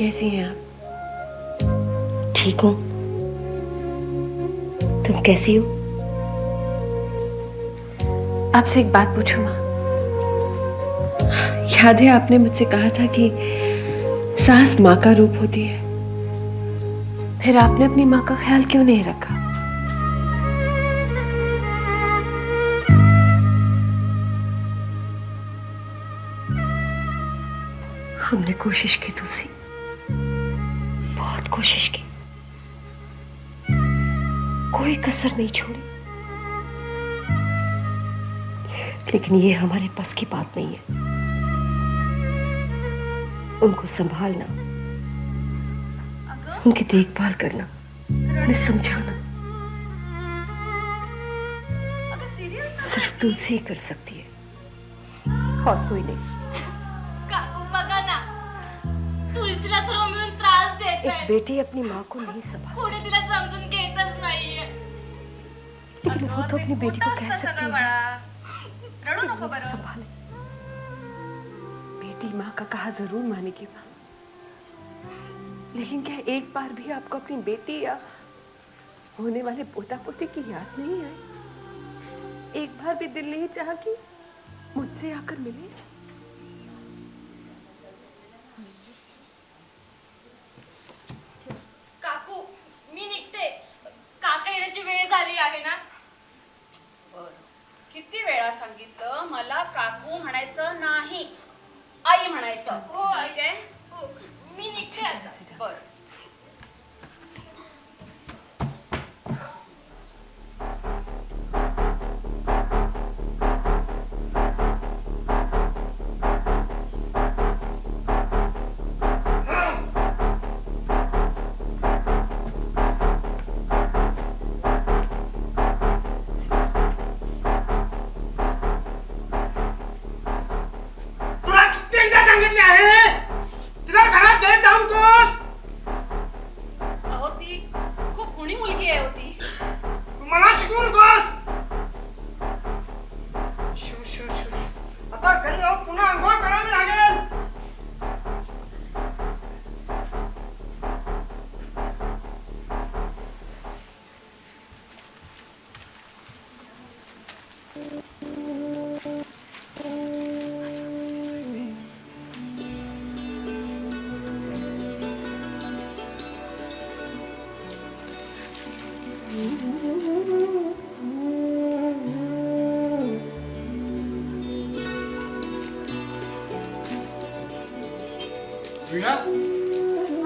कैसी हैं आप? ठीक हूँ। तुम कैसी हो? आपसे एक बात पूछूँ माँ? याद है आपने मुझसे कहा था कि सास माँ का रूप होती है। फिर आपने अपनी माँ का ख्याल क्यों नहीं रखा? हमने कोशिश की तुलसी। कोशिश की। कोई कसर नहीं छोड़ी। लेकिन ये हमारे बस की बात नहीं है। उनको संभालना, उनकी देखभाल करना, उन्हें समझाना, सिर्फ़ तुलसी कर सकती है। और कोई नहीं। बेटी अपनी माँ को नहीं संभाल कोणी तिला समजून घेतच नाहीये लेकिन वो तो अपनी बेटी को कह सकती है। रडू नको बरं संभाले। बेटी माँ का कहा ज़रूर मानेगी माँ। लेकिन क्या एक बार भी आपको अपनी बेटी या होने वाले पोता पोती की याद नहीं आई? एक बार भी दिल नहीं चाहा कि मुझसे आकर मिले? आहे ना? बरं. किती वेळा सांगितलं? मला काकू म्हणायचं नाही. आई म्हणायचं. हो आई. काय हो. मी निघते आता. बर. वीणा?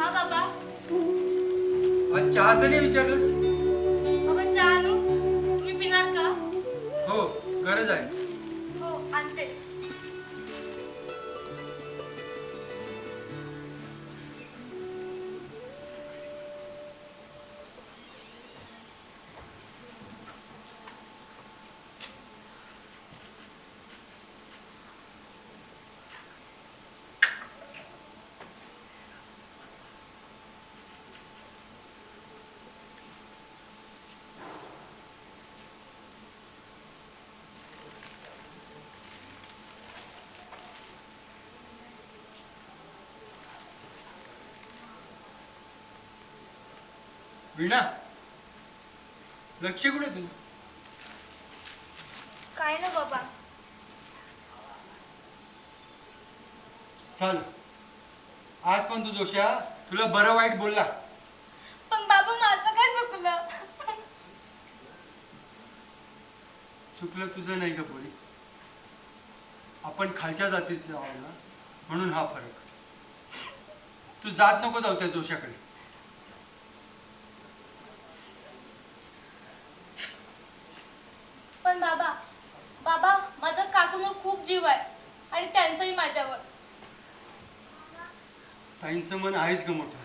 हा बाबा. आज चहाचं नाही विचारलंस? हो गरज आहे. वीणा लक्ष कुठे तुझं? काय ना बाबा. चाल. आज पण तू जोशा तुला बरं वाईट बोलला. पण बाबा माझं काय चुकलं? चुकलं तुझं नाही का पोरी? आपण खालच्या जातीचे आहोत ना म्हणून हा फरक. तू जात नको जाऊ त्या जोशाकडे पण बाबा बाबा माझा काकूंवर खूप जीव आहे आणि त्यांचाही माझ्यावर ताईंचं मन आहेच ग मोठं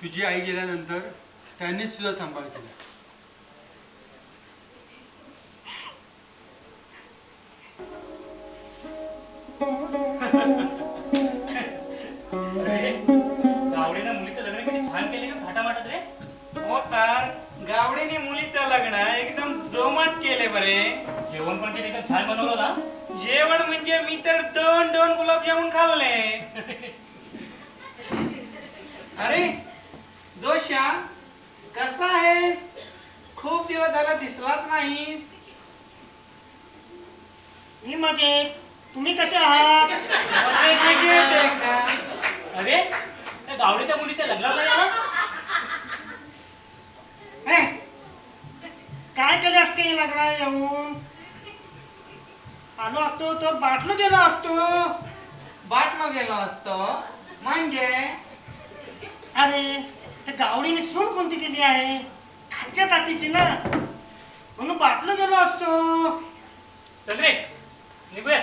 तुझी आई गेल्यानंतर त्यांनीच तुझा सांभाळ केला. गावडीनं मुलीचं लग्न किती छान केले ना थाटामाटात रे. हो तर गावडीने मुलीचं लग्न एकदम जोमाट केले बरे. जेवण पण किती एकदम छान बनवलं ना जेवण म्हणजे मी तर दोन दोन गुलाबजामुन खाल्ले अरे जोशा कसा आहेस खूप दिवस झाला दिसलाच नाहीस मी मजेत तुम्ही कसे आहात? अरे, त्या गावडीच्या मुलीच्या लग्नाला हे, काय केले असते लग्नाला येऊन? आलो असतो तर बाटलो गेलो असतो. बाटलो गेलो असतो. म्हणजे? अरे त्या गावडीने सून कोणती केली आहे? खालच्या तातीची ना. म्हणून बाटलो गेलो असतो चल रे निघूया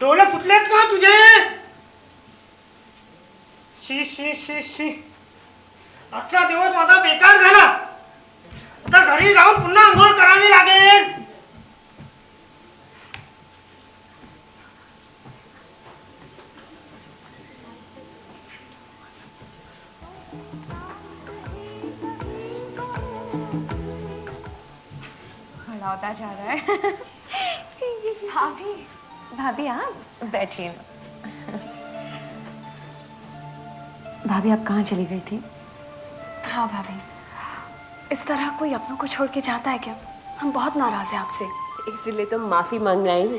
डोळे फुटलेत का तुझे? शी शी शी शी. आजचा दिवस माझा बेकार झाला. आता घरी जाऊन पुन्हा आंघोळ करावी लागेल. हड़ौता जा रहा है भाभी भाभी आप बैठिए। भाभी आप कहाँ चली गई थी? हाँ भाभी इस तरह कोई अपनों को छोड़ के जाता है क्या? हम बहुत नाराज़ हैं आपसे। इसीलिए तो माफ़ी मांगने आई हूँ।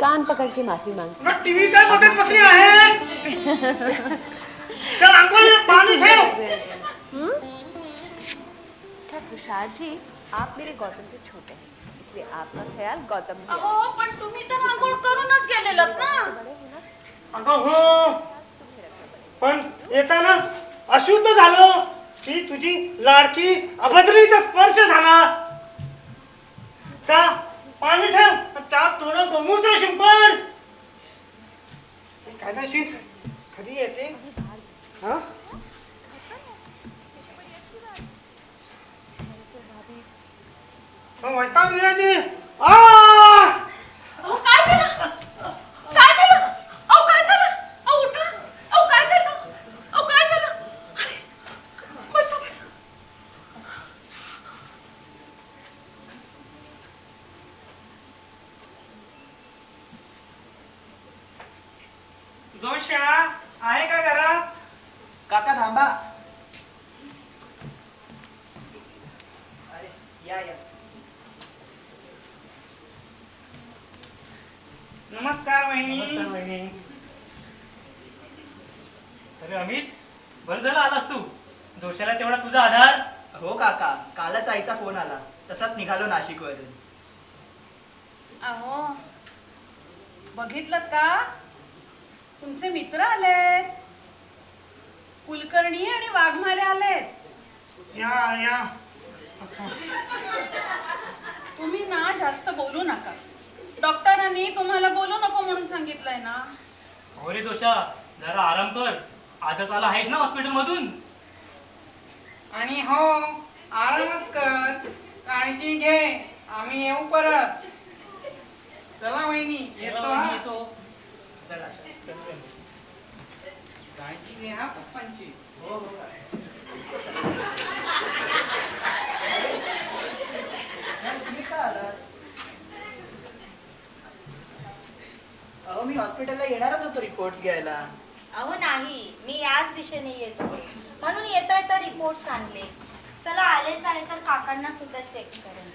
कान पकड़ के माफ़ी मांग। मग टीव्ही काय बघत बसली आहे चल आंघोळीला पाणी ठेव अच्छा तुषार जी आप मेरे गौतम से छोटे हैं। इसलिए आपका ख्याल गौतम अहो पण तुम्ही तर आंघोळ करूनच गेलेलात ना. अगं हो. पण येताना अशुद्ध झालो. ती तुझी लाडकी अभद्रीचा स्पर्श झाला. जा पाणी ठेव त्यात थोडं गोमूत्र शिंपण कायदाशीर खरी येते हा? मग वैताग गेला ती. आ! अहो काय झालं काय झालं अहो काय झालं अहो उठा अहो काय झालं अहो काय झालं अरे, बसा बसा जोशा आहे का घरात काका थांबा अरे या या नमस्कार वहिनी. अरे अमित बरं झालं आलास तू. जोशाला तेवढा तुझा आधार. हो काका. कालच आईचा फोन आला. तसाच निघालो नाशिक वरून अहो बघितलं का? तुमचे मित्र आलेत. कुलकर्णी आणि वाघमारे आलेत. या या. तुम्ही ना जास्त बोलू नका. डॉक्टरांनी तुम्हाला बोलू नको म्हणून सांगितलंय ना. हो रे जोशा जरा आराम कर. आजच आला आहेस ना हॉस्पिटल मधून? आणि हो आरामच कर. काळजी घे. आम्ही येऊ परत. चला वहिनी येतो हा. येतो. चला काळजी घे हा पप्पांची. तुम्ही का आलात? अहो मी हॉस्पिटलला येणारच होतो रिपोर्ट घ्यायला. अहो नाही. मी याच दिशेने येत. होते म्हणून येता येता रिपोर्ट्स आणले. चला आलेच आहे तर काकांना सुद्धा चेक करेन.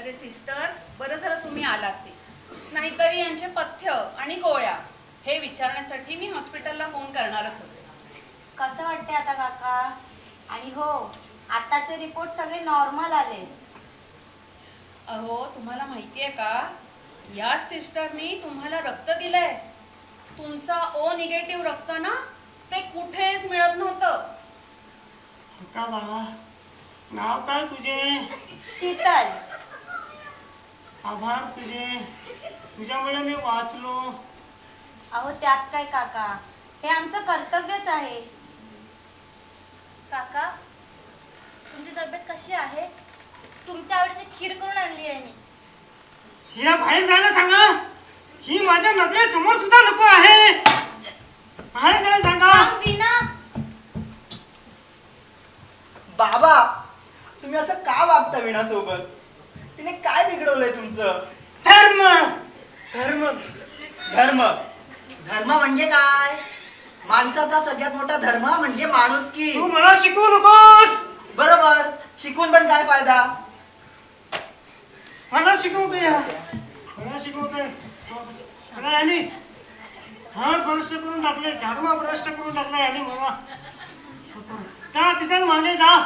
अरे सिस्टर बरं झालं तुम्ही आलात ते. नाहीतरी यांचे पथ्य आणि गोळ्या हे विचारण्यासाठी मी हॉस्पिटलला फोन करणारच होते. कसं वाटते आता काका? आणि हो आताचे रिपोर्ट सगळे नॉर्मल आले. अहो तुम्हाला माहिती आहे का? याच सिस्टरनी तुम्हाला रक्त दिलंय. तुमचा ओ निगेटिव्ह रक्त ना ते कुठेच मिळत नव्हतं. का बाळा? नाव काय तुझे? शीतल. आभार तुझे. तुझ्यामुळे मी वाचलो. अहो त्यात काय काका? हे आमचं कर्तव्यच आहे. काका तुमची तब्येत कशी आहे? तुमच्या आवडीची खीर करून आणली आहे मी. हिला बाहेर जायला सांगा. ही माझ्या नजरेसमोर सुद्धा नको आहे. बाहेर जायला सांगा. विना बाबा तुम्ही असं का वागता वीणासोबत तिने काय बिघडवलंय तुमचं? धर्म. धर्म. धर्म. धर्म म्हणजे काय? माणसाचा सगळ्यात मोठा धर्म म्हणजे माणुसकी. तू मला शिकवू नकोस. बरोबर. शिकून पण काय फायदा? मला शिकवतोय हा. मला शिकवतोय. मला यांनी हा भ्रष्ट करून टाकले धर्म भ्रष्ट करून टाकला यांनी मला. का तिथं मागे जा?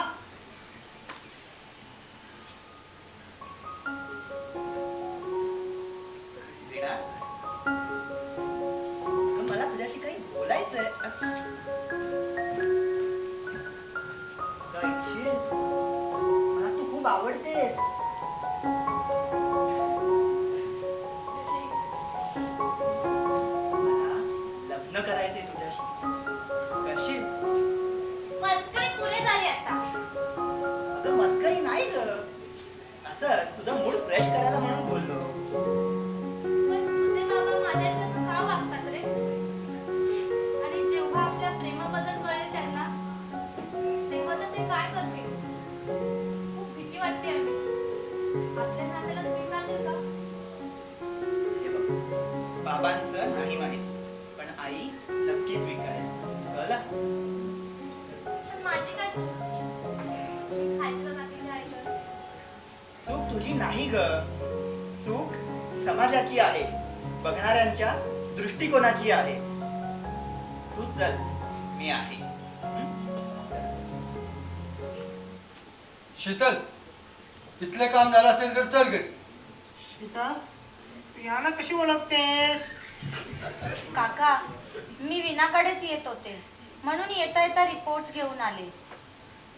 आई नक्की स्वीकारेल कळलं? पण माझी काय चूक? तर तुझी नाही ग. चूक समाजाची आहे. बघणाऱ्यांच्या दृष्टिकोनाची आहे. तू चल मी आहे. शीतल इथलं काम झालं असेल तर चल गे. सीता तू याला कशी ओळखतेस? काका मी विनाकडेच येत होते. म्हणून येता येता रिपोर्ट्स घेऊन आले.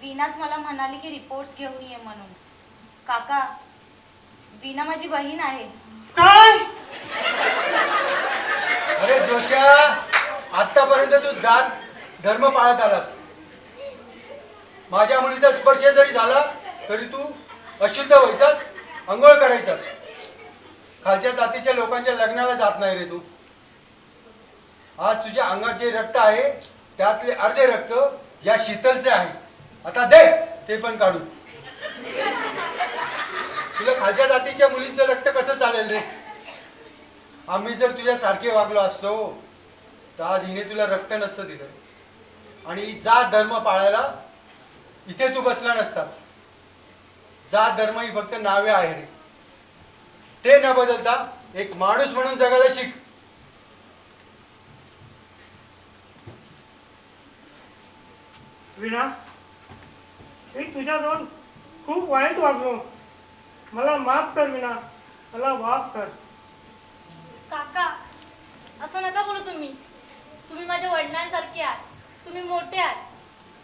विनाच मला म्हणाली की रिपोर्ट्स घेऊन ये म्हणून. काका विना माझी बहीण आहे. काय? अरे जोशा आतापर्यंत तू जात धर्म पाळत आलास. माझ्या मुलीचा स्पर्श जरी झाला तरी तू अशुद्ध व्हायचास अंघोळ करायचास. खालच्या जातीच्या लोकांच्या लग्नाला जात नाही रे तू. आज तुझ्या अंगात जे रक्त आहे त्यातले अर्धे रक्त या शीतलचे आहे. आता दे ते पण काढू. तुला खालच्या जातीच्या मुलींचं रक्त कसं चालेल रे? आम्ही जर तुझ्या सारखे वागलो असतो तर आज हिने तुला रक्त नसतं दिलं. आणि जात धर्म पाळायला इथे तू बसला नसतास. जात धर्म ही फक्त नावे आहे रे. ते न बदलता एक माणूस म्हणून जगायला शिक. विना? मी तुझ्याजवळ खूप वाईट वागलो. मला माफ कर विना. मला माफ कर. काका असं नका बोलू तुम्ही. तुम्ही माझ्या वडिलांसारखे आहात. तुम्ही मोठे आहात.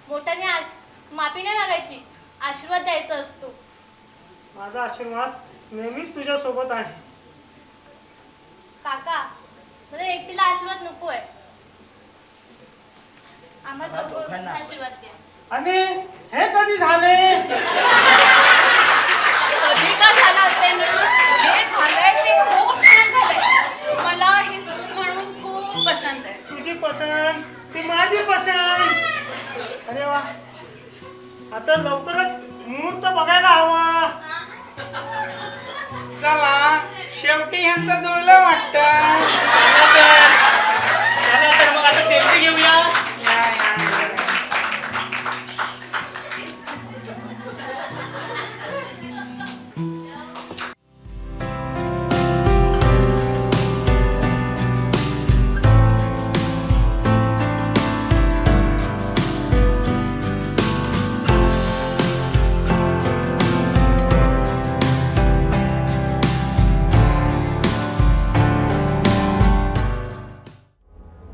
मोठ्याने आश माफी नाही मागायची. आशीर्वाद द्यायचा असतो. माझा आशीर्वाद नेहमीच तुझ्या सोबत आहे. काका मला एकटीला आशीर्वाद नको. आम्हाला आम्हा दोघं दोघांना. आशीर्वाद द्या. आणि हे कधी झाले? कधी का झालं असेल? ना जे झालंय ते खूप छान झालंय. मला ही सून म्हणून खूप पसंत आहे. तुझी पसंत ती माझी पसंत. अरे वा. आता लवकरच मुहूर्त बघायला हवा. चला शेवटी ह्यांचं जुळलं वाटतं.